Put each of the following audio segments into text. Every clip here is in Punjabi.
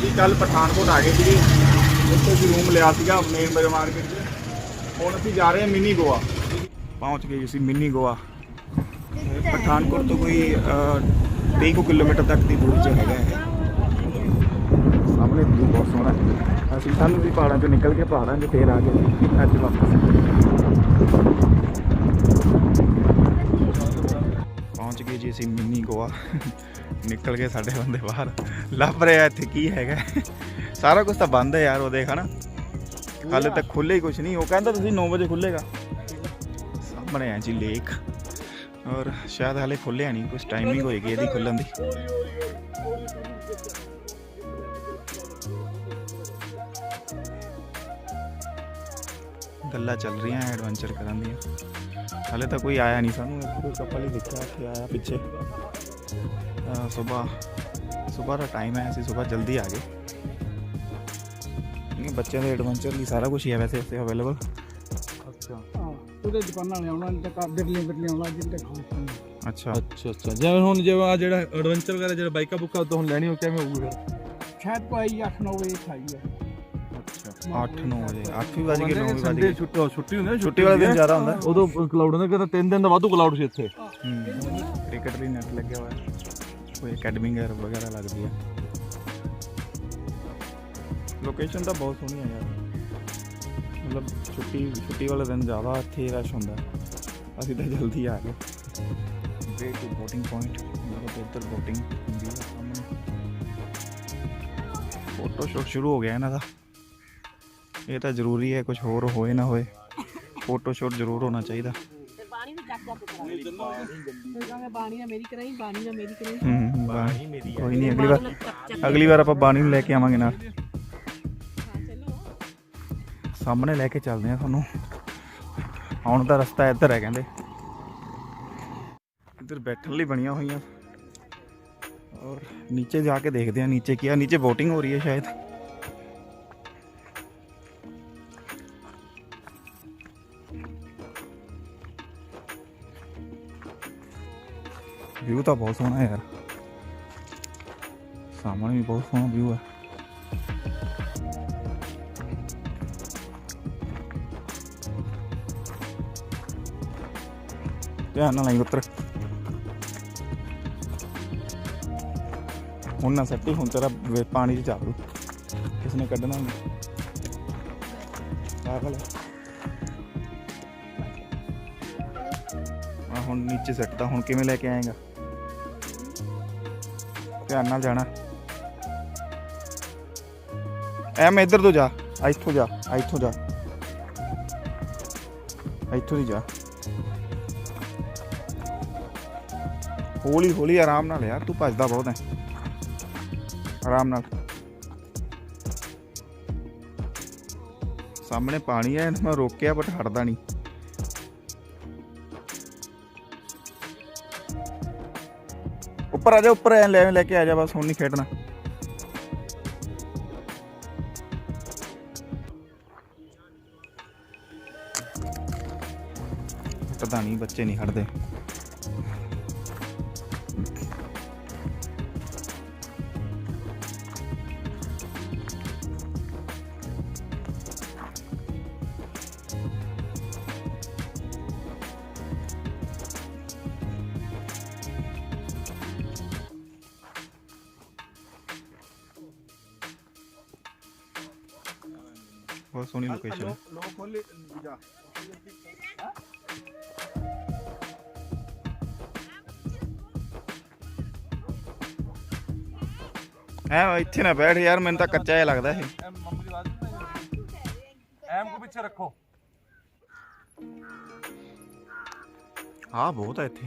ਅਸੀਂ ਕੱਲ ਪਠਾਨਕੋਟ ਆ ਗਏ ਸੀਗੇ। ਉੱਥੇ ਅਸੀਂ ਰੂਮ ਲਿਆ ਸੀਗਾ ਮੇਨ ਬਾਜ਼ਾਰ ਮਾਰਕੀਟ 'ਚ। ਹੁਣ ਅਸੀਂ ਜਾ ਰਹੇ ਹਾਂ ਮਿਨੀ ਗੋਆ। ਪਹੁੰਚ ਗਏ ਅਸੀਂ ਮਿਨੀ ਗੋਆ। ਇਹ ਪਠਾਨਕੋਟ ਤੋਂ ਕੋਈ ਅਹ, 30 ਕੁ ਕਿਲੋਮੀਟਰ ਤੱਕ ਦੀ ਦੂਰੀ 'ਚ ਹੈਗਾ ਇਹ। ਸਾਹਮਣੇ ਵਿਊ ਬਹੁਤ ਸੋਹਣਾ ਹੈ। ਅਸੀਂ ਸਾਨੂੰ ਵੀ ਪਹਾੜਾਂ 'ਚੋਂ ਨਿਕਲ ਕੇ ਪਹਾੜਾਂ 'ਚ ਫੇਰ ਆ ਗਏ ਅੱਜ ਵਾਪਸ। ਪਹੁੰਚ ਗਏ ਜੀ ਅਸੀਂ ਮਿੰਨੀ ਗੋਆ। ਨਿਕਲ ਗਏ ਸਾਡੇ ਬੰਦੇ ਬਾਹਰ। ਲੱਭ ਰਿਹਾ ਇੱਥੇ ਕੀ ਹੈਗਾ ਸਾਰਾ ਕੁਝ ਤਾਂ ਬੰਦ ਹੈ ਯਾਰ, ਉਹ ਦੇਖ ਹਨਾ। ਹਾਲੇ ਤੱਕ ਖੁੱਲੇ ਹੀ ਕੁਝ ਨਹੀਂ। ਉਹ ਕਹਿੰਦਾ ਤੁਸੀਂ 9 ਵਜੇ ਖੁੱਲੇਗਾ ਸਾਹਮਣੇ ਆ ਜੀ ਲੇਕ ਔਰ ਸ਼ਾਇਦ ਹਾਲੇ ਖੁੱਲਿਆ ਨਹੀਂ ਕੁਝ ਟਾਈਮਿੰਗ ਹੋਏਗੀ ਇਹਦੀ ਖੁੱਲਣ ਦੀ। ਗੱਲਾਂ ਚੱਲ ਰਹੀਆਂ ਐਡਵੈਂਚਰ ਕਰਨ ਦੀਆਂ। ਹਾਲੇ ਤਾਂ ਕੋਈ ਆਇਆ ਨਹੀਂ ਸਾਨੂੰ। ਇੱਥੇ ਕਪਲ ਹੀ ਦਿਖਿਆ, ਇੱਥੇ ਆਇਆ ਪਿੱਛੇ। ਸਵੇਰ ਸਵੇਰ ਦਾ ਟਾਈਮ ਹੈ ਅਸੀਂ ਸਵੇਰ ਜਲਦੀ ਆ ਗਏ। ਇਹ ਬੱਚਿਆਂ ਦੇ ਐਡਵੈਂਚਰ ਲਈ ਸਾਰਾ ਕੁਝ ਹੀ ਹੈ ਵੈਸੇ ਇੱਥੇ ਅਵੇਲੇਬਲ ਅੱਛਾ। ਉਹਦੇ ਦੁਕਾਨਾਂ ਵਾਲੇ ਆਉਣਾ ਨਹੀਂ ਤਾਂ ਕਰ ਦਿੱਲੀਆਂ ਦਿੱਲੀਆਂ ਆਉਣਾ ਜਿੰਦੇ ਖਾਣ ਅੱਛਾ। ਅੱਛਾ ਅੱਛਾ। ਜਿਵੇਂ ਹੁਣ ਜਿਵੇਂ ਆ ਜਿਹੜਾ ਐਡਵੈਂਚਰ ਵਗੈਰਾ ਜਿਹੜਾ ਬਾਈਕਾਂ ਬੁੱਕਾਂ ਤੋਂ ਹੁਣ ਲੈਣੀ ਹੋ ਕਿਵੇਂ ਹੋਊਗੀ ਫਿਰ? ਸ਼ਾਇਦ ਕੋਈ 8-9 ਵਜੇ ਖਾਈ ਹੈ ਅੱਛਾ 8-9 ਵਜੇ 8 ਵੀ ਵੱਜ ਗਏ 9 ਵੀ ਵੱਜ ਸੰਡੇ ਗਏ ਛੁੱਟੀ ਛੁੱਟੀ ਹੁੰਦੀ ਹੈ ਨਾ, ਛੁੱਟੀ ਵਾਲੇ ਦਿਨ ਜ਼ਿਆਦਾ ਹੁੰਦਾ ਉਦੋਂ ਕਲਾਉਡ ਹੁੰਦਾ ਕਹਿੰਦਾ ਤਿੰਨ ਦਿਨ ਦਾ ਵਾਧੂ ਕਲਾਉਡ ਸੀ ਇੱਥੇ ਕ੍ਰਿਕਟ ਲਈ ਨੈਟ ਲੱਗਿਆ ਹੋਇਆ ਹੈ। ਕੋਈ ਅਕੈਡਮੀ ਵਗੈਰਾ ਲੱਗਦੀ ਹੈ ਲੋਕੇਸ਼ਨ ਤਾਂ ਬਹੁਤ ਸੋਹਣੀ ਹੈ ਯਾਰ ਮਤਲਬ ਛੁੱਟੀ ਛੁੱਟੀ ਵਾਲੇ ਦਿਨ ਜ਼ਿਆਦਾ ਇੱਥੇ ਰਸ਼ ਹੁੰਦਾ ਹੈ। ਅਸੀਂ ਤਾਂ ਜਲਦੀ ਆ ਗਏ ਵੇ ਟੂ ਬੋਟਿੰਗ ਪੁਆਇੰਟ ਮਤਲਬ ਇੱਧਰ ਬੋਟਿੰਗ ਹੁੰਦੀ ਹੈ ਸਾਹਮਣੇ ਫੋਟੋ ਸ਼ੂਟ ਸ਼ੁਰੂ ਹੋ ਗਿਆ ਇਹਨਾਂ ਦਾ ਇਹ ਤਾਂ ਜ਼ਰੂਰੀ ਹੈ ਕੁਝ ਹੋਰ ਹੋਏ ਨਾ ਹੋਏ। ਫੋਟੋ ਸ਼ੂਟ ਜ਼ਰੂਰ ਹੋਣਾ ਚਾਹੀਦਾ। ਬਾਣੀ ਵੀ ਚੱਕ ਚੱਕ ਕਰਾਈ ਫਿਰ ਕਹਾਂਗੇ ਬਾਣੀ ਨਾ ਮੇਰੀ ਕਰਾਈ ਬਾਣੀ ਨਾ ਮੇਰੀ ਕਰਾਈ। ਹੂੰ ਬਾਣੀ। ਮੇਰੀ ਕੋਈ ਨਹੀਂ ਅਗਲੀ ਵਾਰ ਅਗਲੀ ਵਾਰ ਆਪਾਂ ਬਾਣੀ ਨੂੰ ਲੈ ਕੇ ਆਵਾਂਗੇ ਨਾਲ। ਸਾਹਮਣੇ ਲੈ ਕੇ ਚੱਲਦੇ ਆ ਤੁਹਾਨੂੰ। ਆਉਣ ਦਾ ਰਸਤਾ ਇੱਧਰ ਹੈ ਕਹਿੰਦੇ। ਇੱਧਰ ਬੈਠਣ ਲਈ ਬਣੀਆਂ ਹੋਈਆਂ। ਔਰ ਨੀਚੇ ਜਾ ਕੇ ਦੇਖਦੇ ਆ ਨੀਚੇ ਕੀ ਆ। ਨੀਚੇ VOTING ਹੋ ਰਹੀ ਹੈ ਸ਼ਾਇਦ। ਵਿਊ ਤਾਂ ਬਹੁਤ ਸੋਹਣਾ ਹੈ ਯਾਰ। ਸਾਹਮਣੇ ਵੀ ਬਹੁਤ ਸੋਹਣਾ ਵਿਊ ਹੈ। ਧਿਆਨ ਨਾਲ ਆਈ ਉੱਤਰ ਹੁਣ ਨਾ ਸੱਟੀ, ਹੁਣ ਤੇਰਾ ਪਾਣੀ 'ਚ ਚਾੜੂ ਕਿਸ ਨੇ ਕੱਢਣਾ ਨਹੀਂ ਪਾਗਲ ਆ ਹੁਣ ਨੀਚੇ ਸੱਟਦਾ ਹੁਣ ਕਿਵੇਂ ਲੈ ਕੇ ਆਏਗਾ? ਧਿਆਨ ਨਾਲ ਜਾਣਾ। ਐ ਮੈਂ ਇੱਧਰ ਤੋਂ ਜਾ ਇੱਥੋਂ ਜਾ ਇੱਥੋਂ ਜਾ। ਇੱਥੋਂ ਦੀ ਜਾ। ਹੌਲੀ ਹੌਲੀ ਆਰਾਮ ਨਾਲ ਯਾਰ, ਤੂੰ ਭੱਜਦਾ ਬਹੁਤ ਹੈ ਆਰਾਮ ਨਾਲ। ਸਾਹਮਣੇ ਪਾਣੀ ਹੈ ਮੈਂ ਰੋਕਿਆ ਬਟ ਹਟਦਾ ਨਹੀਂ। ਉੱਪਰ ਆ ਜਾ, ਉੱਪਰ ਐ ਲੈ ਲੈ ਕੇ ਆ ਜਾ ਬਸ, ਹੁਣ ਨਹੀਂ ਖੇਡਣਾ। ਪਤਾ ਨਹੀਂ, ਬੱਚੇ ਨਹੀਂ ਹਟਦੇ। ਐ ਇੱਥੇ ਨਾ ਬੈਠ ਯਾਰ ਮੈਨੂੰ ਤਾਂ ਕੱਚਾ ਜਿਹਾ ਲੱਗਦਾ ਇਹ ਮੰਮੀ ਦੀ ਆਵਾਜ਼ ਐਮ ਕੋ ਪਿੱਛੇ ਰੱਖੋ ਹਾਂ ਬਹੁਤ ਹੈ ਇੱਥੇ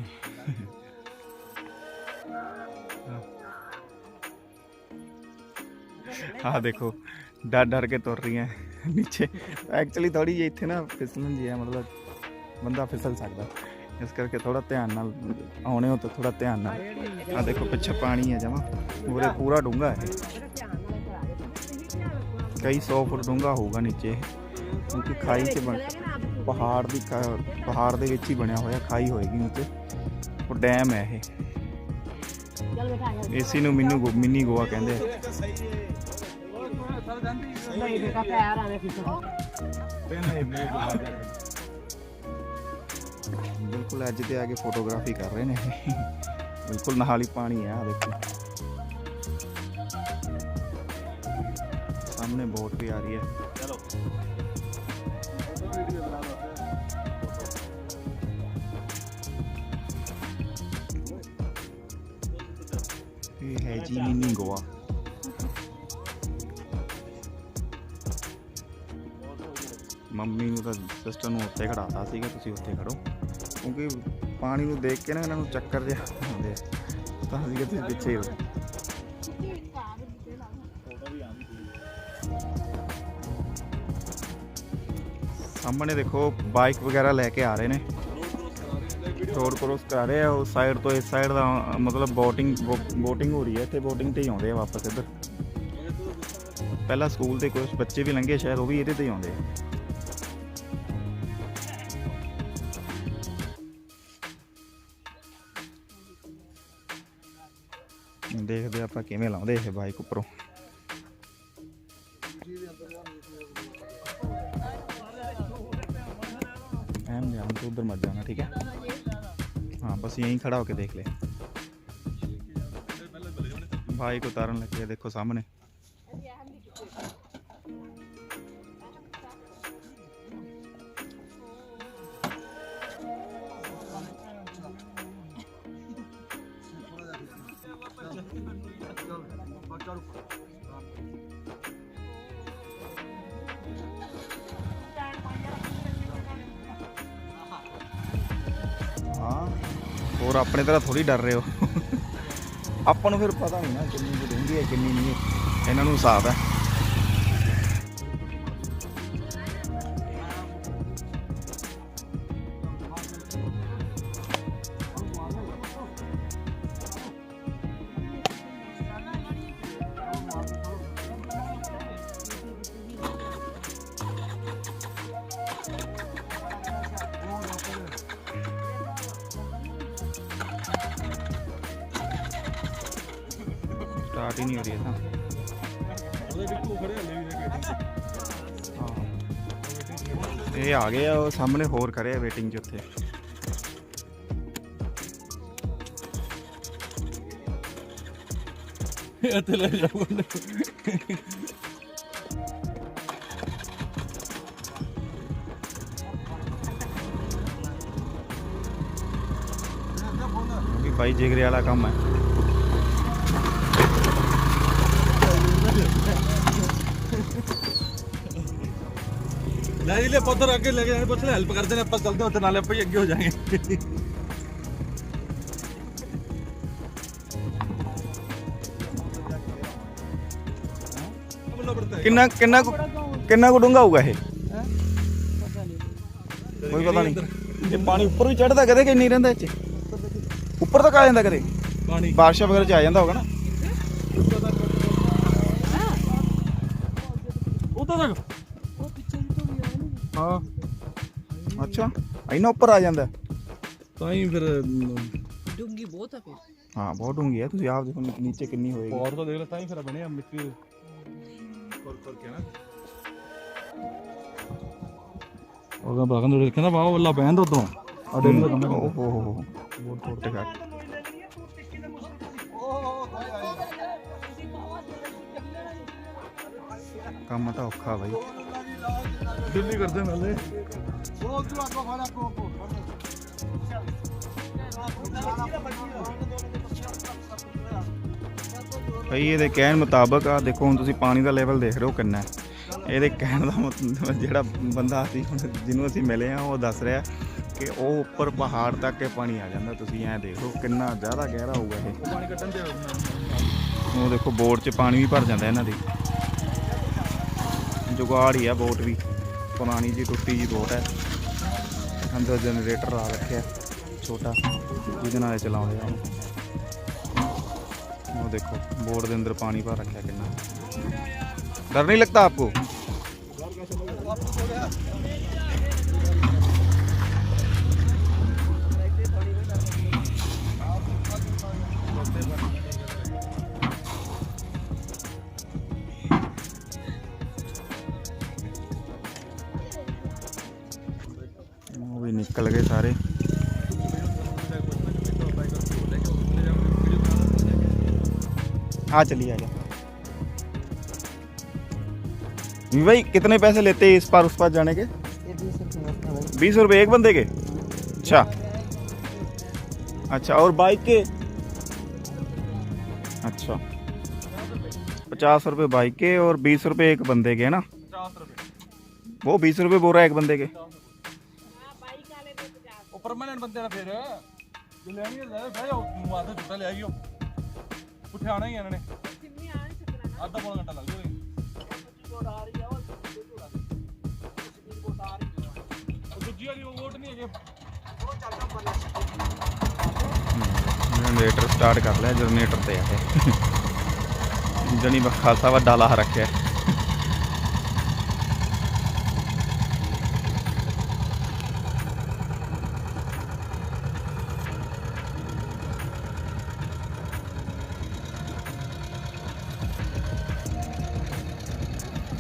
ਹਾਂ ਦੇਖੋ ਡਰ ਡਰ ਕੇ ਤੁਰ ਰਹੀਆਂ ਨੀਚੇ ਐਕਚੁਅਲੀ ਥੋੜੀ ਜਿਹੀ ਇੱਥੇ ਨਾ ਫਿਸਲਣ ਜੀ ਹੈ ਮਤਲਬ ਬੰਦਾ ਫਿਸਲ ਸਕਦਾ ਇਸ ਕਰਕੇ ਥੋੜਾ ਧਿਆਨ ਨਾਲ ਆਉਣੇ ਹੋ ਤਾਂ ਥੋੜਾ ਧਿਆਨ ਨਾਲ। ਆ ਦੇਖੋ ਪਿੱਛੇ ਪਾਣੀ ਹੈ ਜਮਾ। ਪੂਰੇ ਪੂਰਾ ਡੂੰਘਾ ਹੈ ਕਈ 100 ਫੁੱਟ ਡੂੰਘਾ ਹੋਊਗਾ ਨੀਚੇ। ਕਿਉਂਕਿ ਖਾਈ 'ਚ ਬਣ ਪਹਾੜ ਦੀ ਖਾ- ਪਹਾੜ ਦੇ ਵਿੱਚ ਹੀ ਬਣਿਆ ਹੋਇਆ ਖਾਈ ਹੋਏਗੀ ਨੀਚੇ। ਉਹ ਡੈਮ ਹੈ ਇਹ। ਚੱਲ ਬੈਠਾ ਆ ਏਸੀ ਨੂੰ ਮਿੰਨੂ ਗੋ- ਮਿੰਨੀ ਗੋਆ ਕਹਿੰਦੇ ਆ। ਬਿਲਕੁਲ ਅੱਜ ਤੇ ਆ ਕੇ ਫੋਟੋਗ੍ਰਾਫੀ ਕਰ ਰਹੇ ਨੇ। ਬਿਲਕੁਲ ਨਾਲ ਹੀ ਪਾਣੀ ਆ ਦੇਖੋ। ਸਾਹਮਣੇ ਬੋਟ ਵੀ ਆ ਰਹੀ ਹੈ ਇਹ ਹੈ ਜੀ ਮਿੰਨੀ ਗੋਆ। ਮੰਮੀ ਨੂੰ ਤਾਂ ਸਿਸਟਰ ਨੂੰ ਉੱਤੇ ਖੜਾਤਾ ਸੀਗਾ ਤੁਸੀਂ ਉੱਥੇ ਖੜੋ। ਕਿਉਂਕਿ ਪਾਣੀ ਨੂੰ ਦੇਖ ਕੇ ਨਾ ਇਹਨਾਂ ਨੂੰ ਚੱਕਰ ਜਿਹਾ ਆਉਂਦੇ ਆ। ਤਾਂ ਸੀਗਾ ਤੁਸੀਂ ਪਿੱਛੇ ਹੀ ਸਾਹਮਣੇ ਦੇਖੋ ਬਾਈਕ ਵਗੈਰਾ ਲੈ ਕੇ ਆ ਰਹੇ ਨੇ। ਰੋਡ ਕ੍ਰੋਸ ਕਰ ਰਹੇ ਆ ਉਸ ਸਾਈਡ ਤੋਂ ਇਸ ਸਾਈਡ ਦਾ, ਮਤਲਬ ਬੋਟਿੰਗ ਬੋਟਿੰਗ ਹੋ ਰਹੀ ਹੈ। ਇੱਥੇ ਬੋਟਿੰਗ ਤੇ ਹੀ ਆਉਂਦੇ ਆ ਵਾਪਸ ਇੱਧਰ। ਪਹਿਲਾਂ ਸਕੂਲ ਦੇ ਕੁਝ ਬੱਚੇ ਵੀ ਲੰਘੇ, ਸ਼ਾਇਦ ਉਹ ਵੀ ਇਹਦੇ ਤੇ ਹੀ ਆਉਂਦੇ ਆ। ਆਪਾਂ ਕਿਵੇਂ ਲਾਉਂਦੇ ਇਹ ਬਾਈਕ ਉੱਪਰੋਂ ਐਮ ਧਿਆਨ ਤੋਂ ਉਧਰ मत जाना ठीक है हाँ बस यहीं खड़ा होके देख ले बाइक उतारन लगे हैं, देखो सामने ਹਾਂ, ਹੋਰ ਆਪਣੇ ਤਰ੍ਹਾਂ ਥੋੜੀ ਡਰ ਰਹੇ ਹੋ। ਆਪਾਂ ਨੂੰ ਫਿਰ ਪਤਾ ਨਹੀਂ ਨਾ ਕਿੰਨੀ ਕੁ ਡੂੰਘੀ ਹੈ, ਕਿੰਨੀ ਨਹੀਂ। ਇਹਨਾਂ ਨੂੰ ਹਿਸਾਬ ਹੈ। ਇਹ ਆ ਗਏ ਆ ਉਹ ਸਾਹਮਣੇ ਹੋਰ ਆ ਵੇਟਿੰਗ 'ਚ ਉੱਥੇ। ਇੱਥੇ ਲੈ ਜਾਓ ਵੀ ਬਾਈ ਜਿਗਰੇ ਵਾਲਾ ਕੰਮ ਹੈ। ਲੈ ਜੀ ਲੈ ਪੁੱਤਰ ਅੱਗੇ ਲੈ ਕੇ ਜਾਣੇ ਪੁੱਛ ਲੈ ਹੈਲਪ ਕਰਦੇ ਨੇ ਆਪਾਂ ਚੱਲਦੇ ਉੱਥੇ ਨਾਲੇ ਆਪਾਂ ਹੀ ਅੱਗੇ ਹੋ ਜਾਾਂਗੇ। ਕਿੰਨਾ ਕਿੰਨਾ ਕੁ- ਕਿੰਨਾ ਕੁ ਡੂੰਘਾ ਹੋਊਗਾ ਇਹ? ਕੋਈ ਪਤਾ ਨਹੀਂ। ਇਹ ਪਾਣੀ ਉੱਪਰ ਵੀ ਚੜਦਾ ਕਦੇ ਕਿ ਨਹੀਂ ਰਹਿੰਦਾ ਇੱਥੇ? ਉੱਪਰ ਤੱਕ ਆ ਜਾਂਦਾ ਕਦੇ? ਪਾਣੀ। ਬਾਰਿਸ਼ਾਂ ਵਗੈਰਾ ਚ ਆ ਜਾਂਦਾ ਹੋਗਾ ਨਾ? ਉੱਤੋਂ ਤੱਕ। ਹਾਂ। ਅੱਛਾ ਇੰਨਾ ਉੱਪਰ ਆ ਜਾਂਦਾ। ਤਾਂ ਹੀ ਫਿਰ ਡੂੰਗੀ ਬਹੁਤ ਆ ਫਿਰ। ਹਾਂ ਬਹੁਤ ਡੂੰਘੀ ਹੈ ਤੁਸੀਂ ਆਪ ਦੇਖੋ ਨੀ- ਨੀਚੇ ਕਿੰਨੀ ਹੋਏਗੀ। ਪੌਰ ਤਾਂ ਦੇਖ ਲੈ ਤਾਂ ਹੀ ਫਿਰ ਬਣਿਆ ਮਿੱਟੀ ਕਰ ਕਰਕੇ ਨਾ। ਉਹ ਕਹਿੰਦਾ ਬਾਗਨ ਦੇ ਕਹਿੰਦਾ ਵਾਹ ਵੱਲਾ ਬੈਂਦ ਉਤੋਂ ਆ ਡੇਲੀ ਦਾ ਕੰਮ ਓਹ ਹੋ ਹੋ ਬਹੁਤ ਛੋਟੇ ਘੱਟ ਕੰਮ ਤਾਂ ਔਖਾ ਬਾਈ। ਡੇਲੀ ਕਰਦੇ ਨਾਲੇ। ਭਾਈ ਇਹਦੇ ਕਹਿਣ ਮੁਤਾਬਕ ਆ ਦੇਖੋ ਹੁਣ ਤੁਸੀਂ ਪਾਣੀ ਦਾ ਲੈਵਲ ਦੇਖ ਰਹੇ ਹੋ ਕਿੰਨਾ ਹੈ। ਇਹਦੇ ਕਹਿਣ ਦਾ ਮਤਲਬ ਜਿਹੜਾ ਬੰਦਾ ਅਸੀਂ ਹੁਣ ਜਿਹਨੂੰ ਅਸੀਂ ਮਿਲੇ ਆ ਉਹ ਦੱਸ ਰਿਹਾ ਕਿ ਉਹ ਉੱਪਰ ਪਹਾੜ ਤੱਕ ਇਹ ਪਾਣੀ ਆ ਜਾਂਦਾ। ਤੁਸੀਂ ਐਂ ਦੇਖੋ ਕਿੰਨਾ ਜ਼ਿਆਦਾ ਗਹਿਰਾ ਹੋਊਗਾ ਇਹ। ਪਾਣੀ ਕੱਢਣ ਤੇ ਉਹ ਦੇਖੋ ਬੋਟ 'ਚ ਪਾਣੀ ਵੀ ਭਰ ਜਾਂਦਾ ਇਹਨਾਂ ਦੀ। ਜੁਗਾੜ ਹੀ ਆ ਬੋਟ ਵੀ। ਪੁਰਾਣੀ ਜੀ ਟੁੱਟੀ ਜੀ ਬੋਟ ਹੈ। ਅੰਦਰ ਜਨਰੇਟਰ ਲਾ ਰੱਖਿਆ ਛੋਟਾ। ਜਿਹਦੇ ਨਾਲ ਚਲਾਉਂਦੇ ਆ ਉਹ। ਦੇਖੋ ਬੋਟ ਦੇ ਅੰਦਰ ਪਾਣੀ ਭਰ ਰੱਖਿਆ ਕਿੰਨਾ। ਡਰ ਨਹੀਂ ਲੱਗਦਾ ਆਪਕੋ? निकल गए सारे। हाँ चलिए, आ जाओ। भाई, कितने पैसे लेते हैं इस पार उस पार जाने के? बीस रुपये एक बंदे के? अच्छा। अच्छा और बाइक के? अच्छा। पचास रुपये बाइक के और बीस रुपये एक बंदे के, है ना? वो बीस रुपये है एक बंदे के। ਪਰਮਾਨੈਂਟ ਬੰਦੇ ਦਾ ਫਿਰ। ਜੇ ਲੈਣੀ ਹੈ ਲੈ ਬਹਿ ਜਾਓ ਮਾਤਾ ਛੁੱਟਾ ਲੈ ਆਈਓ। ਉੱਠੇ ਆਣਾ ਹੀ ਇਹਨਾਂ ਨੇ। ਅੱਧਾ ਪੌਣਾ ਘੰਟਾ ਲੱਗ ਜਾਊਗਾ। ਉਹ ਦੂਜੀ ਵਾਲੀ ਉਹ ਵੋਟ ਨਹੀਂ ਹੈਗੇ। ਜਨਰੇਟਰ ਸਟਾਰਟ ਕਰ ਲਿਆ ਜਨਰੇਟਰ ਤੇ ਆ ਇਹ। ਜਣੀ ਖਾਸਾ ਵੱਡਾ ਲਾਹ ਰੱਖਿਆ।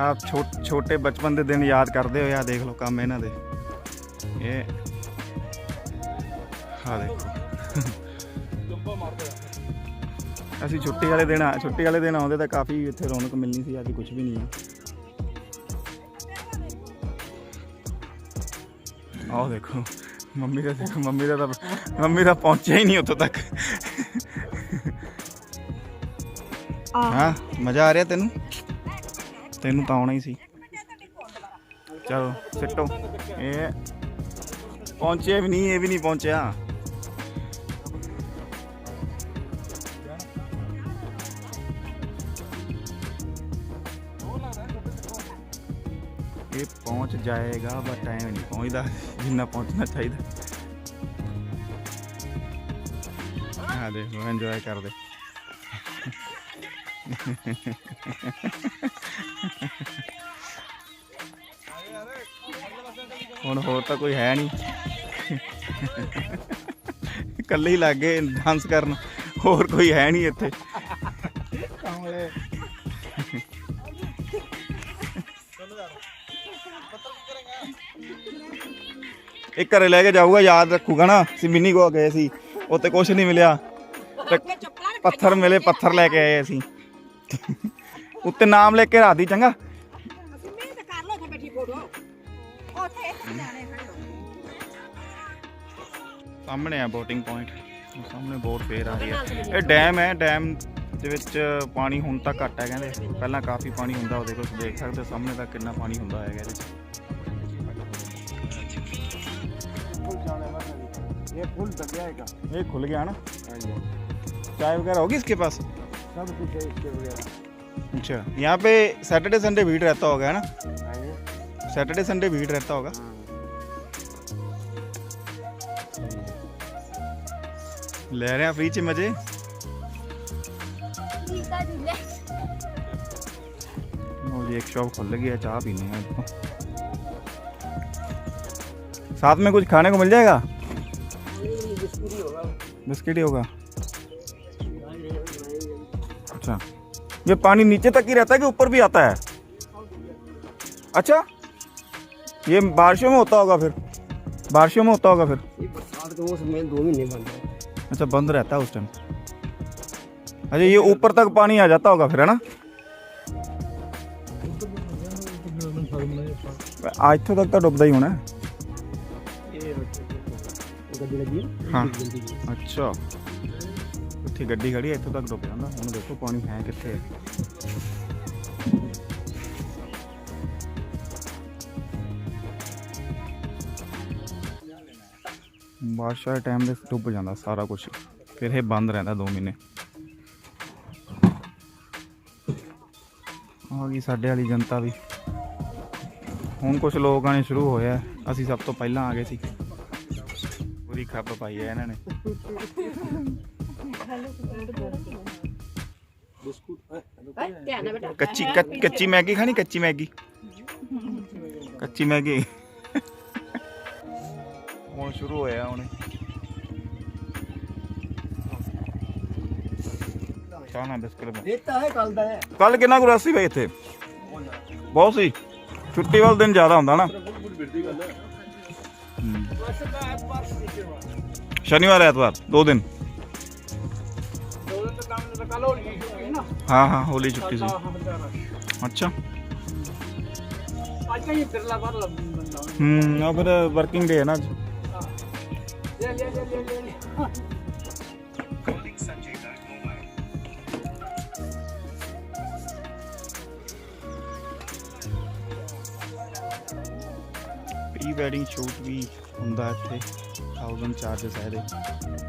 ਆ ਛੋਟੇ ਬਚਪਨ ਦੇ ਦਿਨ ਯਾਦ ਕਰਦੇ ਹੋਏ ਆ ਦੇਖ ਲਓ ਕੰਮ ਇਹਨਾਂ ਦੇ। ਇਹ ਆ ਦੇਖੋ। ਅਸੀਂ ਛੁੱਟੀ ਵਾਲੇ ਦਿਨ ਆ ਛੁੱਟੀ ਵਾਲੇ ਦਿਨ ਆਉਂਦੇ ਤਾਂ ਕਾਫੀ ਇੱਥੇ ਰੌਣਕ ਮਿਲਣੀ ਸੀ ਅੱਜ ਕੁਝ ਵੀ ਨਹੀਂ ਆਹ ਦੇਖੋ ਮੰਮੀ ਦਾ ਦੇਖੋ ਮੰਮੀ ਦਾ ਤਾਂ ਮੰਮੀ ਦਾ ਪਹੁੰਚਿਆ ਹੀ ਨਹੀਂ ਉੱਥੋਂ ਤੱਕ। ਹਾਂ ਮਜ਼ਾ ਆ ਰਿਹਾ ਤੈਨੂੰ? ਤੈਨੂੰ ਤਾਂ ਆਉਣਾ ਹੀ ਸੀ। ਚਲੋ, ਸਿੱਟੋ। ਇਹ ਪਹੁੰਚਿਆ ਵੀ ਨਹੀਂ, ਇਹ ਵੀ ਨਹੀਂ ਪਹੁੰਚਿਆ। ਇਹ ਪਹੁੰਚ ਜਾਏਗਾ ਬਟ ਟਾਈਮ ਨਹੀਂ ਪਹੁੰਚਦਾ, ਜਿੰਨਾ ਪਹੁੰਚਣਾ ਚਾਹੀਦਾ। ਆ ਦੇਖੋ ਇੰਜੋਏ ਕਰਦੇ। ਹੁਣ ਹੋਰ ਤਾਂ ਕੋਈ ਹੈ ਨਹੀਂ। ਇਕੱਲੇ ਹੀ ਲੱਗੇ ਡਾਂਸ ਕਰਨ। ਹੋਰ ਕੋਈ ਹੈ ਨਹੀਂ ਇੱਥੇ। ਕਾਮਲੇ ਇਹ ਘਰੇ ਲੈ ਕੇ ਜਾਊਗਾ ਯਾਦ ਰੱਖੂਗਾ ਨਾ। ਅਸੀਂ ਮਿੰਨੀ ਗੋਆ ਗਏ ਸੀ। ਉੱਥੇ ਕੁਝ ਨਹੀਂ ਮਿਲਿਆ। ਪੱਥਰ ਮਿਲੇ ਪੱਥਰ ਲੈ ਕੇ ਆਏ ਅਸੀਂ। ਉੱਤੇ ਨਾਮ ਲੈ ਕੇ ਰੱਖ ਚੰਗਾ। ਸਾਹਮਣੇ ਆ ਬੋਟਿੰਗ ਪੁਆਇੰਟ ਸਾਹਮਣੇ ਬੋਟ ਫੇਰ ਆ ਰਹੀ ਹੈ ਇਹ ਡੈਮ ਹੈ ਡੈਮ ਦੇ ਵਿੱਚ ਪਾਣੀ ਹੁਣ ਤਾਂ ਘੱਟ ਹੈ ਕਹਿੰਦੇ। ਪਹਿਲਾਂ ਕਾਫੀ ਪਾਣੀ ਹੁੰਦਾ ਉਹਦੇ ਕੋਲ ਦੇਖ ਸਕਦੇ ਸਾਹਮਣੇ ਤਾਂ ਕਿੰਨਾ ਪਾਣੀ ਹੁੰਦਾ ਹੈਗਾ ਇਹਦੇ ਇਹ ਫੁੱਲ ਲੱਗਿਆ ਇਹ ਖੁੱਲ ਗਿਆ ਨਾ। ਹਾਂਜੀ। ਵਗੈਰਾ ਹੋ ਗਈ ਇਸਕੇ ਪਾਸ? सब कुछ है इसके वगैरह अच्छा यहाँ पे सैटरडे संडे भीड़ रहता होगा है ना? सैटरडे संडे भीड़ रहता होगा। ले रहे हैं फ्री च मज़े? एक शॉप खुल गई है चाय पीने हैं साथ में कुछ खाने को मिल जाएगा? बिस्किट ही होगा। अच्छा ये पानी नीचे तक ही रहता है कि ऊपर भी आता है? अच्छा ये बारिशों में होता होगा फिर। बारिशों में होता होगा फिर। दो महीने बंद अच्छा बंद रहता है उस टाइम अच्छा ये ऊपर तक पानी आ जाता होगा फिर है ना? आज तो तक तो डुबदा ही होना है। हाँ। अच्छा। ਇੱਥੇ ਗੱਡੀ ਖੜੀ ਹੈ ਇੱਥੋਂ ਤੱਕ ਡੁੱਬ ਜਾਂਦਾ। ਹੁਣ ਦੇਖੋ ਪਾਣੀ ਹੈ ਕਿੱਥੇ ਹੈ ਬਾਰਿਸ਼ ਦੇ ਟਾਈਮ ਦੇ ਡੁੱਬ ਜਾਂਦਾ ਸਾਰਾ ਕੁਝ ਫਿਰ ਇਹ ਬੰਦ ਰਹਿੰਦਾ 2 ਮਹੀਨੇ। ਆ ਗਈ ਸਾਡੇ ਵਾਲੀ ਜਨਤਾ ਵੀ। ਹੁਣ ਕੁਝ ਲੋਕ ਆਣੇ ਸ਼ੁਰੂ ਹੋਏ ਅਸੀਂ ਸਭ ਤੋਂ ਪਹਿਲਾਂ ਆ ਗਏ ਸੀ। ਪੂਰੀ ਖੱਪ ਪਾਈ ਹੈ ਇਹਨਾਂ ਨੇ। ਕੱਚੀ ਕੱਚ- ਕੱਚੀ ਮੈਗੀ ਖਾਣੀ ਕੱਚੀ ਮੈਗੀ। ਕੱਚੀ ਮੈਗੀ। ਹੁਣ ਸ਼ੁਰੂ ਹੋਇਆ ਹੁਣ। ਚਾਹ ਨਾ ਬਿਸਕੁਟ ਦੇਤਾ ਹੈ ਕੱਲ ਦਾ ਹੈ। ਕੱਲ ਕਿੰਨਾ ਕੁ ਰਸ ਸੀ ਬਈ ਇੱਥੇ? ਬਹੁਤ ਸੀ। ਛੁੱਟੀ ਵਾਲੇ ਦਿਨ ਜ਼ਿਆਦਾ ਹੁੰਦਾ ਨਾ। ਹਮ। ਸ਼ਨੀਵਾਰ ਐਤਵਾਰ ਦੋ ਦਿਨ। ਹੋ ਨਾ ਹਾਂ ਹਾਂ ਹੋਲੀ ਛੁੱਟੀ ਸੀ। ਅੱਛਾ। ਅੱਜ ਕਹੀਂ ਫਿਰਲਾ ਬਾਹਰ ਬੰਦਾ। ਹੂੰ ਆ ਫਿਰ ਵਰਕਿੰਗ ਡੇ ਹੈ ਨਾ ਅੱਜ। ਲੈ ਲੈ ਲੈ ਲੈ ਪ੍ਰੀ ਵੈਡਿੰਗ ਸ਼ੂਟ ਵੀ ਹੁੰਦਾ ਇੱਥੇ 1000 ਚਾਰजेस ਹੈ ਇਹਦੇ।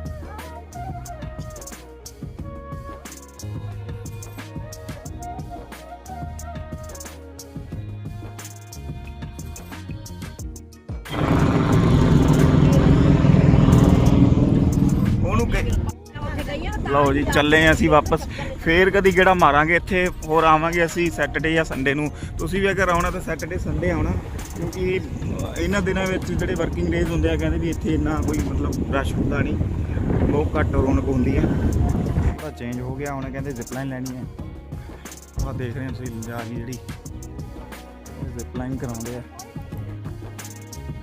ਲਓ ਜੀ, ਚੱਲੇ ਹਾਂ ਅਸੀਂ ਵਾਪਸ। ਫੇਰ ਕਦੀ ਕਿਹੜਾ ਮਾਰਾਂਗੇ ਇੱਥੇ, ਹੋਰ ਆਵਾਂਗੇ ਅਸੀਂ ਸੈਟਰਡੇ ਜਾਂ ਸੰਡੇ ਨੂੰ। ਤੁਸੀਂ ਵੀ ਅਗਰ ਆਉਣਾ ਤਾਂ ਸੈਟਰਡੇ ਸੰਡੇ ਆਉਣਾ, ਕਿਉਂਕਿ ਇਹਨਾਂ ਦਿਨਾਂ ਵਿੱਚ ਜਿਹੜੇ ਵਰਕਿੰਗ ਡੇਜ਼ ਹੁੰਦੇ ਆ, ਕਹਿੰਦੇ ਵੀ ਇੱਥੇ ਇੰਨਾ ਕੋਈ ਮਤਲਬ ਰਸ਼ ਹੁੰਦਾ ਨਹੀਂ। ਬਹੁਤ ਘੱਟ ਰੌਣਕ ਹੁੰਦੀ ਹੈ ਤਾਂ ਚੇਂਜ ਹੋ ਗਿਆ, ਹੁਣ ਕਹਿੰਦੇ ਜ਼ਿਪਲਾਈਨ ਲੈਣੀ ਹੈ ਆਹ ਦੇਖ ਰਹੇ ਹੋ ਤੁਸੀਂ, ਜਾ ਕੇ ਜਿਹੜੀ ਜ਼ਿਪਲਾਈਨ ਕਰਾਉਂਦੇ ਆ।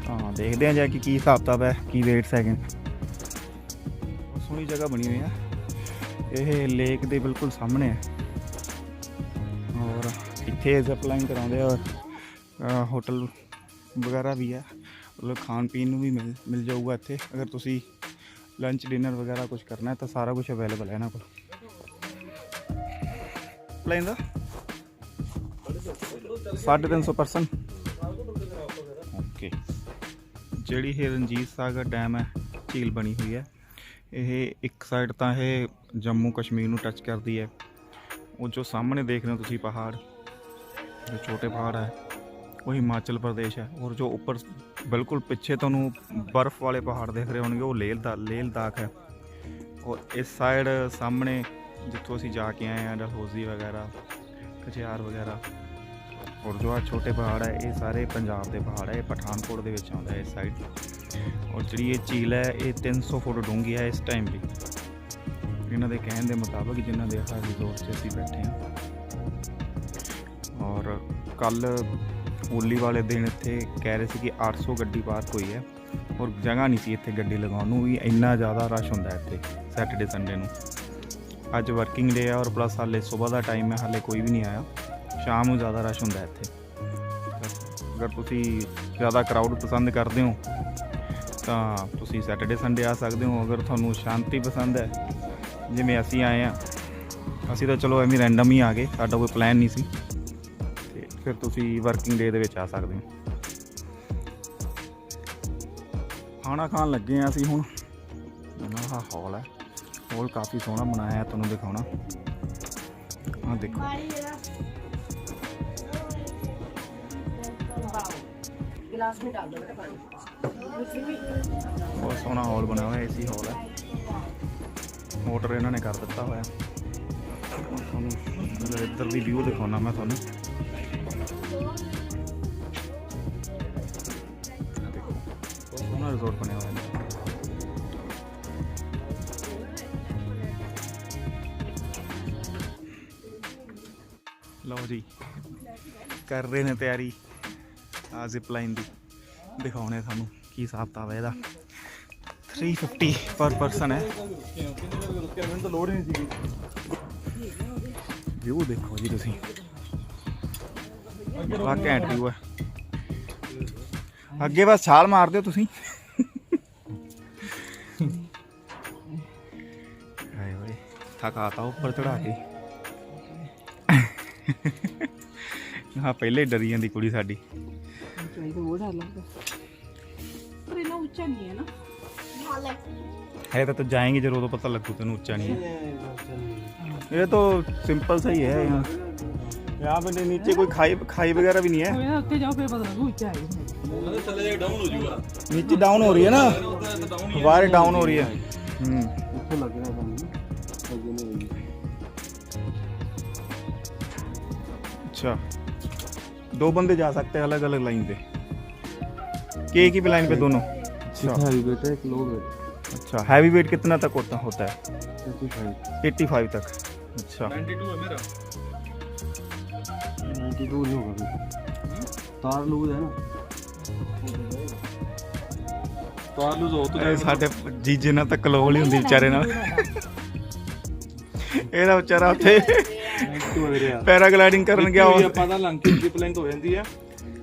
ਹਾਂ, ਦੇਖਦੇ ਆ ਜਾ ਕੇ ਕੀ ਹਿਸਾਬ ਕਿਤਾਬ ਹੈ, ਕੀ ਰੇਟਸ ਹੈਗੇ। ਬਹੁਤ ਸੋਹਣੀ ਜਗ੍ਹਾ ਬਣੀ ਹੋਈ ਆ। ਇਹ ਲੇਕ ਦੇ ਬਿਲਕੁਲ ਸਾਹਮਣੇ ਹੈ। ਔਰ ਇੱਥੇ ਜ਼ਪਲਾਈਨ ਕਰਾਉਂਦੇ ਆ ਔਰ ਹੋਟਲ ਵਗੈਰਾ ਵੀ ਹੈ। ਮਤਲਬ ਖਾਣ ਪੀਣ ਨੂੰ ਵੀ ਮਿਲ ਮਿਲ ਜਾਊਗਾ ਇੱਥੇ। ਅਗਰ ਤੁਸੀਂ ਲੰਚ ਡਿਨਰ ਵਗੈਰਾ ਕੁਝ ਕਰਨਾ ਹੈ ਤਾਂ ਸਾਰਾ ਕੁਝ ਅਵੇਲੇਬਲ ਹੈ ਇਹਨਾਂ ਕੋਲ। ਪਲਾਈਨ ਦਾ? 350 ਪਰਸਨ ਓਕੇ ਜਿਹੜੀ ਇਹ ਰਣਜੀਤ ਸਾਗਰ ਡੈਮ ਹੈ, ਝੀਲ ਬਣੀ ਹੋਈ ਹੈ। ਇਹ ਇੱਕ ਸਾਈਡ ਤਾਂ ਇਹ ਜੰਮੂ ਕਸ਼ਮੀਰ ਨੂੰ ਟੱਚ ਕਰਦੀ ਹੈ। ਉਹ ਜੋ ਸਾਹਮਣੇ ਦੇਖ ਰਹੇ ਹੋ ਤੁਸੀਂ ਪਹਾੜ, ਜੋ ਛੋਟੇ ਪਹਾੜ ਹੈ, ਉਹ ਹਿਮਾਚਲ ਪ੍ਰਦੇਸ਼ ਹੈ ਔਰ ਜੋ ਉੱਪਰ ਬਿਲਕੁਲ ਪਿੱਛੇ ਤੁਹਾਨੂੰ ਬਰਫ਼ ਵਾਲੇ ਪਹਾੜ ਦੇਖ ਰਹੇ ਹੋਣਗੇ, ਉਹ ਲੇਹ ਦਾ, ਲੇਹ ਲਦਾਖ ਹੈ। ਔਰ ਇਸ ਸਾਈਡ ਸਾਹਮਣੇ ਜਿੱਥੋਂ ਅਸੀਂ ਜਾ ਕੇ ਆਏ ਹਾਂ, ਡਲਹੌਜ਼ੀ ਵਗੈਰਾ, ਕਚਿਆਰ ਵਗੈਰਾ, ਔਰ ਜੋ ਆ ਛੋਟੇ ਪਹਾੜ ਹੈ, ਇਹ ਸਾਰੇ ਪੰਜਾਬ ਦੇ ਪਹਾੜ ਹੈ, ਇਹ ਪਠਾਨਕੋਟ ਦੇ ਵਿੱਚ ਆਉਂਦਾ ਹੈ ਇਸ ਸਾਈਡ ਔਰ ਜਿਹੜੀ ਇਹ ਝੀਲ ਹੈ, ਇਹ 300 ਫੁੱਟ ਡੂੰਘੀ ਹੈ ਇਸ ਟਾਈਮ ਵੀ। ਇਹਨਾਂ ਦੇ ਕਹਿਣ ਦੇ ਮੁਤਾਬਕ ਜਿਨ੍ਹਾਂ ਦੇ ਆਹ ਰਿਜ਼ੋਰਟ 'ਚ ਅਸੀਂ ਬੈਠੇ ਹਾਂ। ਔਰ ਕੱਲ ਹੋਲੀ ਵਾਲੇ ਦਿਨ ਇੱਥੇ ਕਹਿ ਰਹੇ ਸੀ ਕਿ 800 ਗੱਡੀ ਪਾਰਕ ਹੋਈ ਹੈ। ਔਰ ਜਗ੍ਹਾ ਨਹੀਂ ਸੀ ਇੱਥੇ ਗੱਡੀ ਲਗਾਉਣ ਨੂੰ, ਵੀ ਇੰਨਾ ਜ਼ਿਆਦਾ ਰਸ਼ ਹੁੰਦਾ ਇੱਥੇ ਸੈਟਰਡੇ ਸੰਡੇ ਨੂੰ। ਅੱਜ ਵਰਕਿੰਗ ਡੇ ਆ ਔਰ ਪਲੱਸ ਹਾਲੇ ਸਵੇਰ ਦਾ ਟਾਈਮ ਹੈ, ਹਾਲੇ ਕੋਈ ਵੀ ਨਹੀਂ ਆਇਆ। ਸ਼ਾਮ ਨੂੰ ਜ਼ਿਆਦਾ ਰਸ਼ ਹੁੰਦਾ ਇੱਥੇ। ਅਗਰ ਤੁਸੀਂ ਜ਼ਿਆਦਾ ਕਰਾਊਡ ਪਸੰਦ ਕਰਦੇ ਹੋ ਤਾਂ ਤੁਸੀਂ ਸੈਟਰਡੇ ਸੰਡੇ ਆ ਸਕਦੇ ਹੋ ਅਗਰ ਤੁਹਾਨੂੰ ਸ਼ਾਂਤੀ ਪਸੰਦ ਹੈ। ਜਿਵੇਂ ਅਸੀਂ ਆਏ ਆ ਅਸੀਂ ਤਾਂ ਚਲੋ ਐਵੇਂ ਰੈਂਡਮ ਹੀ ਆ ਗਏ। ਸਾਡਾ ਕੋਈ ਪਲਾਨ ਨਹੀਂ ਸੀ। ਤੇ ਫਿਰ ਤੁਸੀਂ ਵਰਕਿੰਗ ਡੇ ਦੇ ਵਿੱਚ ਆ ਸਕਦੇ ਹੋ। ਖਾਣਾ ਖਾਣ ਲੱਗੇ ਆ ਅਸੀਂ ਹੁਣ। ਇਹਨਾਂ ਦਾ ਹਾਲ ਹੈ। ਹਾਲ ਕਾਫੀ ਸੋਹਣਾ ਬਣਾਇਆ ਤੁਹਾਨੂੰ ਦਿਖਾਉਣਾ। ਆ ਦੇਖੋ। ਗਲਾਸ ਮੇ ਡਾਲ ਦੋ ਬੇਟਾ ਪਾਣੀ ਬਹੁਤ ਸੋਹਣਾ ਹਾਲ ਬਣਿਆ ਹੋਇਆ ਏਸੀ ਹਾਲ ਹੈ ਮੋਟਰ ਇਹਨਾਂ ਨੇ ਕਰ ਦਿੱਤਾ ਹੋਇਆ ਹੁਣ ਤੁਹਾਨੂੰ ਮਤਲਬ ਇੱਧਰ ਦੀ ਵਿਊ ਦਿਖਾਉਣਾ ਮੈਂ ਤੁਹਾਨੂੰ ਆਹ ਦੇਖੋ ਬਹੁਤ ਸੋਹਣਾ ਰਿਜ਼ੋਰਟ ਬਣਿਆ ਹੋਇਆ ਹੈ ਲਓ ਜੀ ਕਰ ਰਹੇ ਨੇ ਤਿਆਰੀ ਆ ਜ਼ਿਪ ਲਾਈਨ ਦੀ ਦਿਖਾਉਣੇ ਤੁਹਾਨੂੰ ਕੀ ਹਿਸਾਬ ਕਿਤਾਬ ਹੈ ਇਹਦਾ। 350 ਪਰ ਪਰਸਨ ਹੈ। ਮੈਨੂੰ ਤਾਂ ਲੋੜ ਨਹੀਂ ਸੀਗੀ ਵਿਊ ਦੇਖੋ ਜੀ ਤੁਸੀਂ। ਬੜਾ ਘੈਂਟ ਵਿਊ ਹੈ। ਅੱਗੇ ਬਸ ਛਾਲ ਮਾਰ ਦਿਓ ਤੁਸੀਂ। ਹਾਏ ਓਏ, ਥਕਾਤਾ ਉੱਪਰ ਚੜਾ ਕੇ। ਹਾਂ ਪਹਿਲੇ ਡਰੀ ਜਾਂਦੀ ਕੁੜੀ ਸਾਡੀ। गोड आला ट्रेन उच्चा नाही आहे ना है तो, तो जाएंगे जरूर तो पता लगू तेन उच्चा नहीं है ये तो सिंपल सा ही है यहाँ यहाँ पे नीचे कोई खाई खाई वगैरह भी नहीं है नीचे डाउन हो रही है ना वायर डाउन हो रही है अच्छा दो बंदे जा सकते हैं अलग अलग लाइन पे के एक ही पे लाइन पे दोनों अच्छा ਹੈਵੀ weight ਹੈ ਇੱਕ ਲੋ weight अच्छा हैवी वेट कितना तक होता होता है 35 85 तक अच्छा 92 है मेरा 92 नहीं होगा फिर तार लूज है ना ਤਾਰ ਲੂਜ਼ ਹੋ ਇਹ ਸਾਡੇ ਜੀਜੇ ਨਾਲ ਤਾਂ ਕਲੋਲ ਹੀ ਹੁੰਦੀ ਵਿਚਾਰੇ ਨਾਲ ਇਹਦਾ ਵਿਚਾਰਾ ਉੱਥੇ तो मेरे यार ਪੈਰਾਗਲਾਈਡਿੰਗ ਕਰਨ ਗਿਆ ਉਹ ਪਤਾ ਲੰਗ ਕੇ ਜਿਪ ਲੈਂਥ ਹੋ ਜਾਂਦੀ ਹੈ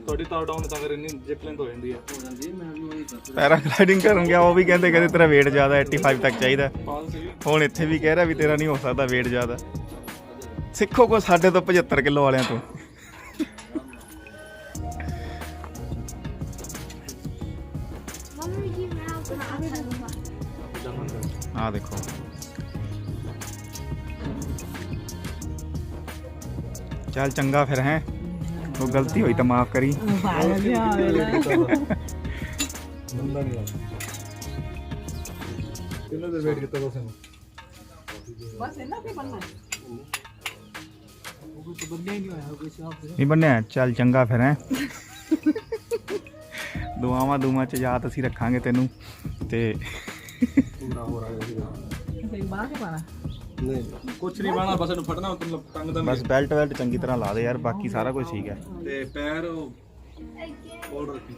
ਤੁਹਾਡੀ ਤਾਰ ਡਾਊਨ ਤਾਂ ਜਿਪ ਲੈਂਥ ਹੋ ਜਾਂਦੀ ਹੈ। ਹੋ ਜਾਂਦੀ ਹੈ ਮੈਂ ਵੀ ਉਹੀ ਕਰ ਪੈਰਾਗਲਾਈਡਿੰਗ ਕਰਨ ਗਿਆ ਉਹ ਵੀ ਕਹਿੰਦੇ ਕਹਿੰਦੇ ਤੇਰਾ weight ਜ਼ਿਆਦਾ 85 ਤੱਕ ਚਾਹੀਦਾ। ਹੁਣ ਇੱਥੇ ਵੀ ਕਹਿ ਰਿਹਾ ਵੀ ਤੇਰਾ ਨਹੀਂ ਹੋ ਸਕਦਾ weight ਜ਼ਿਆਦਾ। ਸਿੱਖੋ ਕੋ ਸਾਡੇ ਤੋਂ 75 ਕਿਲੋ ਵਾਲਿਆਂ ਤੋਂ। ਆ ਦੇਖੋ। ਚੱਲ ਚੰਗਾ ਫਿਰ ਹੈ? ਉਹ ਗਲਤੀ ਹੋਈ ਤਾਂ ਮਾਫ ਕਰੀ। ਬੰਦਾ ਨਹੀਂ ਕਿੰਨਾ ਵੇਟ ਕੀਤਾ ਬਸ ਇਹਨਾਂ। ਤੇ ਬੰਨਾ ਬੰਨਿਆ ਚੱਲ ਚੰਗਾ ਫਿਰ ਹੈ। ਦੁਆਵਾਂ ਦੂਵਾਂ ਚ ਯਾਦ ਅਸੀਂ ਰੱਖਾਂਗੇ ਤੈਨੂੰ ਤੇ ਪੂਰਾ ਹੋ ਰਿਹਾ ਹੈ। ਬਾਹਰ ਕੇ ਪਾਣਾ ਨਹੀਂ। ਕੁਛ ਨਹੀਂ ਬਾਣਾ ਬਸ ਇਹਨੂੰ ਫੜਨਾ ਮਤਲਬ ਟੰਗ ਦਾ ਬਸ ਬੈਲਟ ਵੈਲਟ ਚੰਗੀ ਤਰ੍ਹਾਂ ਲਾ ਦੇ ਯਾਰ ਬਾਕੀ ਸਾਰਾ ਕੁਝ ਠੀਕ ਹੈ। ਤੇ ਪੈਰ ਉਹ ਕੋਲ ਰੱਖੀ।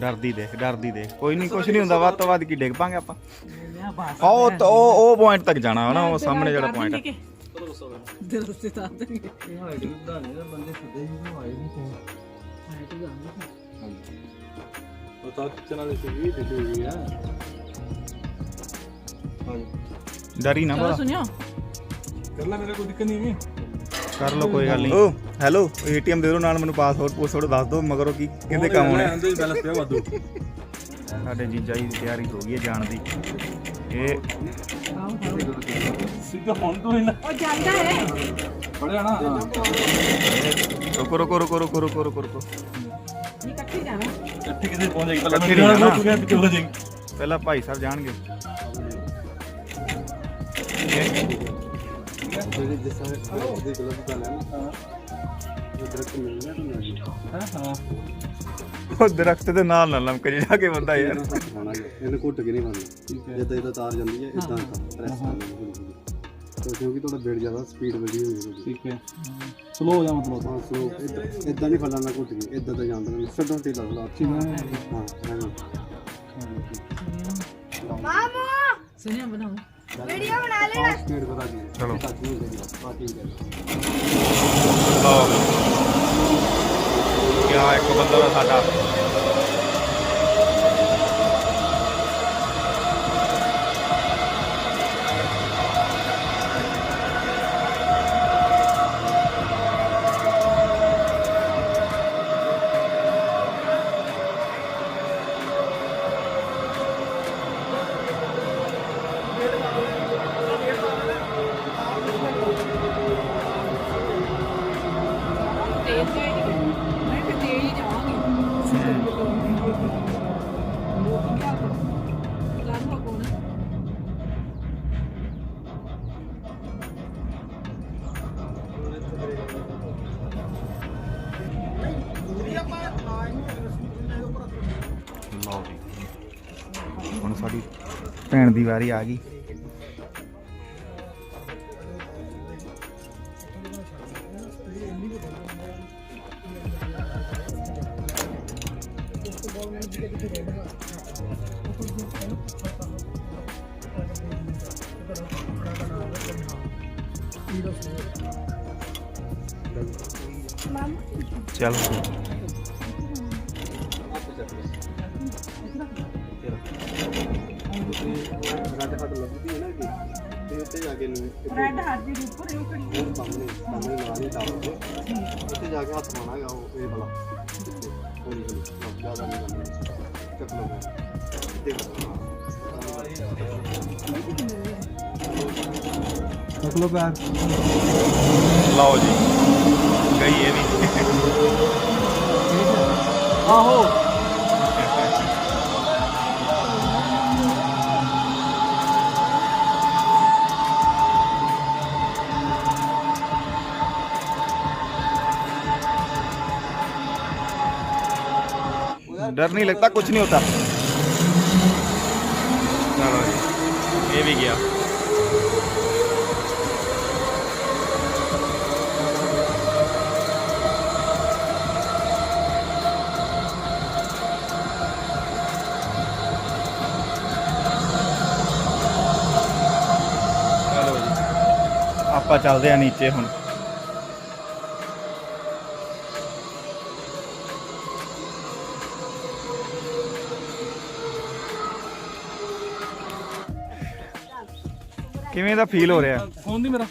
ਡਰਦੀ ਦੇਖ ਡਰਦੀ ਦੇਖ। ਕੋਈ ਨਹੀਂ ਕੁਝ ਨਹੀਂ ਹੁੰਦਾ ਵੱਧ ਤੋਂ ਵੱਧ ਕੀ ਡਿੱਗ ਪਾਂਗੇ ਆਪਾਂ। ਬਾਹਰ ਉਹ ਤਾਂ- ਉਹ ਉਹ ਪੁਆਇੰਟ ਤੱਕ ਜਾਣਾ ਨਾ ਉਹ ਸਾਹਮਣੇ ਜਿਹੜਾ ਪੁਆਇੰਟ ਹੈ ਚਲੋ ਦੱਸੋ ਮੈਨੂੰ ਦਿਲ ਉੱਤੇ ਤਾਂ ਦਾ ਹੀ ਹੈ ਜਾਣਦਾ ਉਹ ਤਾਂ ਕਿਚਨ ਵਾਲੀ ਸੀ ਦਿੱਲੀ ਹੋਈ ਆ। ਡਰੀ ਨਾ ਚਲੋ ਬੜਾ ਸੁਣਿਓ। ਕਰ ਲੈ ਮੇਰੇ ਕੋਈ ਦਿੱਕਤ ਨਹੀਂ ਹੈ ਕਰ ਲਓ ਕੋਈ ਗੱਲ ਨਹੀਂ। ਓ ਹੈਲੋ ਏਟੀਐਮ ਦੇ ਦਿਓ ਨਾਲ ਮੈਨੂੰ ਪਾਸਪੋਰਟ ਪੂਸਪੋਰਟ ਦੱਸ ਦਿਓ ਮਗਰੋਂ ਕੀ ਕਹਿੰਦੇ ਕੰਮ ਹੋਣੇ ਅੰਦਰ ਬੈਲੈਂਸ ਪਿਆ ਵਾਦੂ ਸਾਡੇ ਜੀਜਾ ਜੀ ਦੀ ਤਿਆਰੀ ਹੋ ਗਈ ਹੈ ਜਾਣ ਦੀ। ਇਹ ਸਿੱਧਾ ਹੁਣ ਤੋਂ ਇਹਨਾਂ ਉਹ ਜਾਂਦਾ ਹੈ। ਫੜਿਆ ਨਾ ਹਾਂ ਰੁਕੋ ਰੁਕੋ ਰੁਕੋ ਰੁਕੋ ਰੁਕੋ ਰੁਕੋ ਰੁਕੋ। ਨਹੀਂ ਇਕੱਠੇ ਜਾਣਾ। ਇੱਥੇ ਕਿਤੇ ਪਹੁੰਚ ਜਾਏਗੀ ਪਹਿਲਾਂ ਨਹੀਂ ਜਾਣਾ। ਹੋ ਜਾਏਗੀ ਪਹਿਲਾਂ ਭਾਈ ਸਾਹਿਬ ਜਾਣਗੇ। ਜਿਹੜੇ ਜਿਸ ਤਰ੍ਹਾਂ ਦੇ ਗਲਤ ਗੱਲ ਹੈ ਨਾ ਉਹ ਦਰਖਤ ਮਿਲਣਾ ਤਾਂ ਗਿਆ ਹਾਂ ਹਾਂ ਉਹ ਦਰਖਤ ਦੇ ਨਾਲ ਨਾਲ ਲਮਕ ਜਾ ਕੇ ਬੰਦਾ ਯਾਰ। ਇਹਨੇ ਘੁੱਟ ਕੇ ਨਹੀਂ ਖਾਣਾ ਜਿੱਦਾਂ ਜਿੱਦਾਂ ਤਾਰ ਜਾਂਦੀ ਹੈ ਇਦਾਂ ਪ੍ਰੈਸ ਕਰਨਾ ਤੇ ਕਿਉਂਕਿ ਤੁਹਾਡਾ ਬੇੜ ਜ਼ਿਆਦਾ ਸਪੀਡ ਵਧੀ ਹੋਈ ਹੈ। ਠੀਕ ਹੈ। ਸਲੋ ਹੋ ਜਾ ਮਤਲਬ? ਹਾਂ ਸੋ ਇਦਾਂ ਨਹੀਂ ਫੜਨਾ ਘੁੱਟ ਕੇ ਇਦਾਂ ਤਾਂ ਜਾਂਦਾ ਨਹੀਂ ਸੱਟਾਂ ਤੇ ਲਾ ਲਾ ਠੀਕ ਹੈ। ਹਾਂ। ਮਾਮੂ! ਸੁਣਿਓ ਬਣਾਓ। ਵੀਡੀਓ ਬਣਾ ਲੈ ਹਾਂ? ਸਪੀਡ ਵਧਾ ਦੀ ਚਲੋ। ਬਾਕੀ ਲਓ। ਕਿਆ ਇੱਕ ਬੰਦਾ ਦਾ ਸਾਡਾ ਸਾਡੀ ਭੈਣ ਦੀ ਵਾਰੀ ਆ ਗਈ। ਚੱਕ ਲਓ ਬੈਗ ਲਓ ਜੀ ਗਈ ਇਹ ਵੀ ਆਹੋ डर नहीं लगता कुछ नहीं होता चलो जी ये भी गया ਆਪਾਂ ਚੱਲਦੇ ਆ ਨੀਚੇ ਹੁਣ। ਕਿਵੇਂ ਦਾ ਫੀਲ ਹੋ ਰਿਹਾ? ਫੋਨ ਨਹੀਂ ਮੇਰਾ।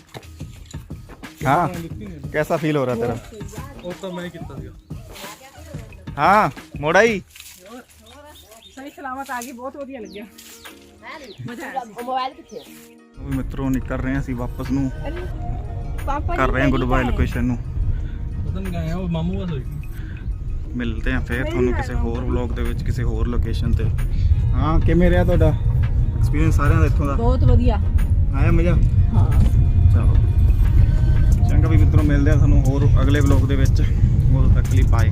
ਹਾਂ। ਕਿਹਦਾ ਫੀਲ ਹੋ ਰਿਹਾ ਤੇਰਾ? ਉਹ ਤਾਂ ਮੈਂ ਕੀਤਾ ਸੀਗਾ। ਹਾਂ ਮੋੜਾ ਹੀ ਸਹੀ ਸਲਾਮਤ ਆ ਗਈ ਬਹੁਤ ਵਧੀਆ ਲੱਗਿਆ। ਮੋਬਾਈਲ ਕਿੱਥੇ ਮਿੱਤਰੋ ਨਿਕਲ ਰਹੇ ਹਾਂ ਅਸੀਂ ਵਾਪਸ ਨੂੰ। ਪਾਪਾ ਕਰ ਰਹੇ ਹਾਂ ਗੁੱਡ ਬਾਏ ਲੋਕੇਸ਼ਨ ਨੂੰ। ਪਤਾ ਨਹੀਂ ਗਏ ਉਹ ਮਾਮੂ ਬਸ ਹੋਈ ਮਿਲਦੇ ਹਾਂ ਫੇਰ ਤੁਹਾਨੂੰ ਕਿਸੇ ਹੋਰ ਵਲੌਗ ਦੇ ਵਿੱਚ ਕਿਸੇ ਹੋਰ ਲੋਕੇਸ਼ਨ ਤੇ। ਹਾਂ ਕਿਵੇਂ ਰਿਹਾ ਤੁਹਾਡਾ? ਐਕਸਪੀਰੀਅੰਸ ਸਾਰਿਆਂ ਦਾ ਇੱਥੋਂ ਦਾ? ਬਹੁਤ ਵਧੀਆ। ਆਇਆ ਮਜ਼ਾ? ਹਾਂ। ਚਲੋ। ਚੰਗਾ ਵੀ ਮਿੱਤਰੋ ਮਿਲਦੇ ਆ ਤੁਹਾਨੂੰ ਹੋਰ ਅਗਲੇ ਵਲੌਗ ਦੇ ਵਿੱਚ। ਉਦੋਂ ਤੱਕ ਲਈ ਬਾਏ